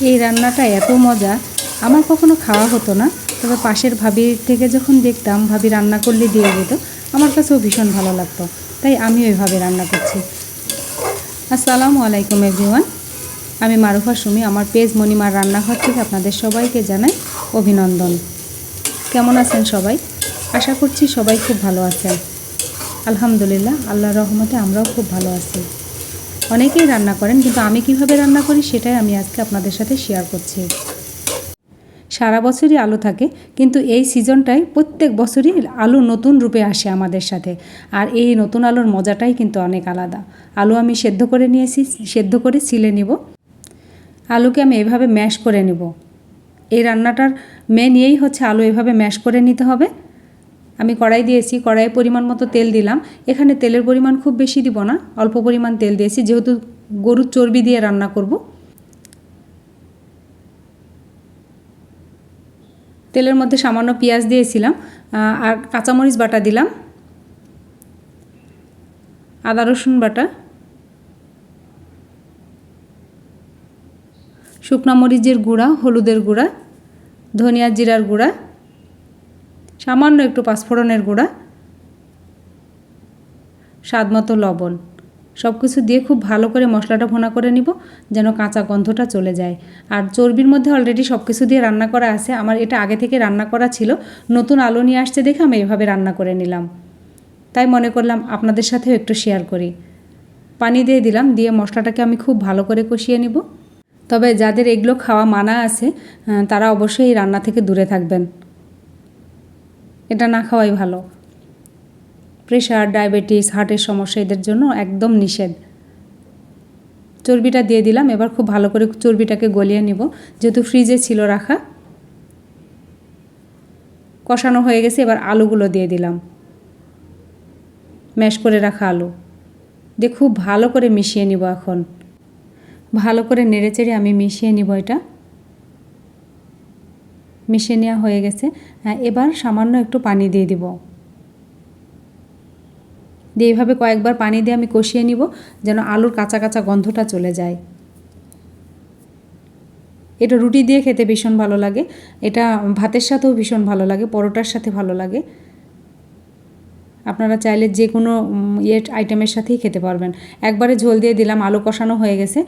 এই রান্নাটা এত মজা। আমার কখনো খাওয়া হতো না। তবে পাশের ভাবির থেকে যখন দেখতাম, ভাবি রান্না করলে দিয়ে যেত আমার কাছেও ভীষণ ভালো লাগতো। তাই আমি ওইভাবে রান্না করছি। আসসালামু আলাইকুম, এভরিওয়ান। আমি মারুফা সুমি, আমার পেজ মণিমার রান্নাঘর থেকে আপনাদের সবাইকে জানাই অভিনন্দন। কেমন আছেন সবাই? আশা করছি সবাই খুব ভালো আছেন। আলহামদুলিল্লাহ আল্লাহ রহমতে আমরাও খুব ভালো আছি। অনেকেই রান্না করেন, কিন্তু আমি কীভাবে রান্না করি সেটাই আমি আজকে আপনাদের সাথে শেয়ার করছি। সারা বছরই আলু থাকে, কিন্তু এই সিজনটায় প্রত্যেক বছরই আলু নতুন রূপে আসে আমাদের সাথে। আর এই নতুন আলুর মজাটাই কিন্তু অনেক আলাদা। আলু আমি সেদ্ধ করে নিয়েছি, সেদ্ধ করে ছিলে নিব। আলুকে আমি এভাবে ম্যাশ করে নিব। এই রান্নাটার মেন এই হচ্ছে আলু এভাবে ম্যাশ করে নিতে হবে। আমি কড়াই দিয়েছি, কড়াইয়ে পরিমাণ মতো তেল দিলাম। এখানে তেলের পরিমাণ খুব বেশি দিব না, অল্প পরিমাণ তেল দিয়েছি, যেহেতু গরুর চর্বি দিয়ে রান্না করব। তেলের মধ্যে সামান্য পেঁয়াজ দিয়েছিলাম আর কাঁচামরিচ বাটা দিলাম, আদা রসুন বাটা, শুকনো মরিচের গুঁড়া, হলুদের গুঁড়া, ধনিয়া জিরার গুঁড়া সামান্য একটু পাঁচফোড়নের গুঁড়া স্বাদ মতো লবণ সব কিছু দিয়ে খুব ভালো করে মশলাটা ভোনা করে নিব যেন কাঁচা গন্ধটা চলে যায়। আর চর্বির মধ্যে অলরেডি সব কিছু দিয়ে রান্না করা আছে, আমার এটা আগে থেকে রান্না করা ছিল, নতুন আলু নিয়ে আসছে দেখে আমি এভাবে রান্না করে নিলাম। তাই মনে করলাম আপনাদের সাথেও একটু শেয়ার করি। পানি দিয়ে দিলাম, দিয়ে মশলাটাকে আমি খুব ভালো করে কষিয়ে নিব। তবে যাদের এগুলো খাওয়া মানা আছে তারা অবশ্যই এই রান্না থেকে দূরে থাকবেন। এটা না খাওয়াই ভালো। প্রেশার ডায়াবেটিস হার্টের সমস্যা এদের জন্য একদম নিষেধ। চর্বিটা দিয়ে দিলাম, এবার খুব ভালো করে চর্বিটাকে গলিয়ে নিব। যেহেতু ফ্রিজে ছিল রাখা, কষানো হয়ে গেছে, এবার আলুগুলো দিয়ে দিলাম। ম্যাশ করে রাখা আলু। দিয়ে খুব ভালো করে মিশিয়ে নিব এখন। ভালো করে নেড়েচেড়ে আমি মিশিয়ে নিব এটা। মিশিয়ে নেওয়া হয়ে গেছে। এবার সামান্য একটু পানি দিয়ে দিব। দিয়ে এইভাবে কয়েকবার পানি দিয়ে আমি কষিয়ে নিব যেন আলুর কাঁচা কাঁচা গন্ধটা চলে যায়। এটা রুটি দিয়ে খেতে ভীষণ ভালো লাগে। এটা ভাতের সাথেও ভীষণ ভালো লাগে, পরোটার সাথে ভালো লাগে। আপনারা চাইলে যে কোনো ইয়ে আইটেমের সাথেই খেতে পারবেন। একবারে ঝোল দিয়ে দিলাম, আলু কষানো হয়ে গেছে।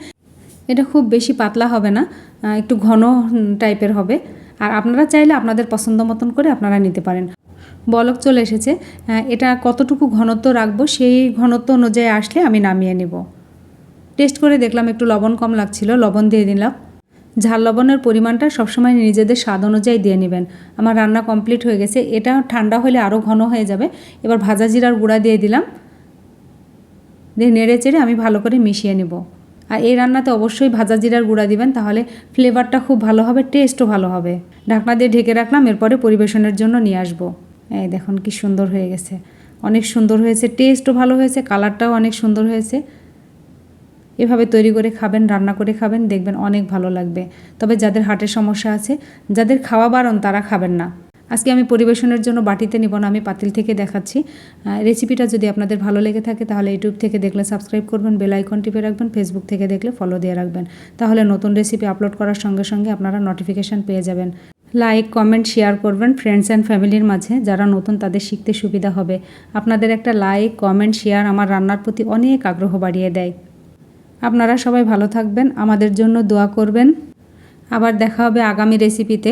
এটা খুব বেশি পাতলা হবে না একটু ঘন টাইপের হবে। আর আপনারা চাইলে আপনাদের পছন্দ মতন করে আপনারা নিতে পারেন। বলক চলে এসেছে। এটা কতটুকু ঘনত্ব রাখব সেই ঘনত্ব অনুযায়ী আসলে আমি নামিয়ে নেব। টেস্ট করে দেখলাম একটু লবণ কম লাগছিল, লবণ দিয়ে দিলাম। ঝাল লবণের পরিমাণটা সবসময় নিজেদের স্বাদ অনুযায়ী দিয়ে নেবেন। আমার রান্না কমপ্লিট হয়ে গেছে। এটা ঠান্ডা হলে আরও ঘন হয়ে যাবে। এবার ভাজা জিরার গুঁড়া দিয়ে দিলাম। দিয়ে নেড়ে চেড়ে আমি ভালো করে মিশিয়ে নেব। আর এই রান্নাতে অবশ্যই ভাজা জিরার গুঁড়া দিবেন, তাহলে ফ্লেভারটা খুব ভালো হবে টেস্টও ভালো হবে। ঢাকনা দিয়ে ঢেকে রাখলাম, এরপরে পরিবেশনের জন্য নিয়ে আসব। এই দেখুন কি সুন্দর হয়ে গেছে। অনেক সুন্দর হয়েছে টেস্টও ভালো হয়েছে কালারটাও অনেক সুন্দর হয়েছে। এভাবে তৈরি করে খাবেন, রান্না করে খাবেন, দেখবেন অনেক ভালো লাগবে। তবে যাদের হার্টের সমস্যা আছে, যাদের খাওয়া বারণ, তারা খাবেন না। আজকে আমি পরিবেশনের জন্য বাটিতে নিব না, আমি পাতিল থেকে দেখাচ্ছি। রেসিপিটা যদি আপনাদের ভালো লেগে থাকে তাহলে ইউটিউব থেকে দেখলে সাবস্ক্রাইব করবেন বেল আইকন টিপে রাখবেন ফেসবুক থেকে দেখলে ফলো দিয়ে রাখবেন। তাহলে নতুন রেসিপি আপলোড করার সঙ্গে সঙ্গে আপনারা নোটিফিকেশান পেয়ে যাবেন। লাইক কমেন্ট শেয়ার করবেন ফ্রেন্ডস অ্যান্ড ফ্যামিলির মাঝে, যারা নতুন তাদের শিখতে সুবিধা হবে। আপনাদের একটা লাইক কমেন্ট শেয়ার আমার রান্নার প্রতি অনেক আগ্রহ বাড়িয়ে দেয়। আপনারা সবাই ভালো থাকবেন, আমাদের জন্য দোয়া করবেন। আবার দেখা হবে আগামী রেসিপিতে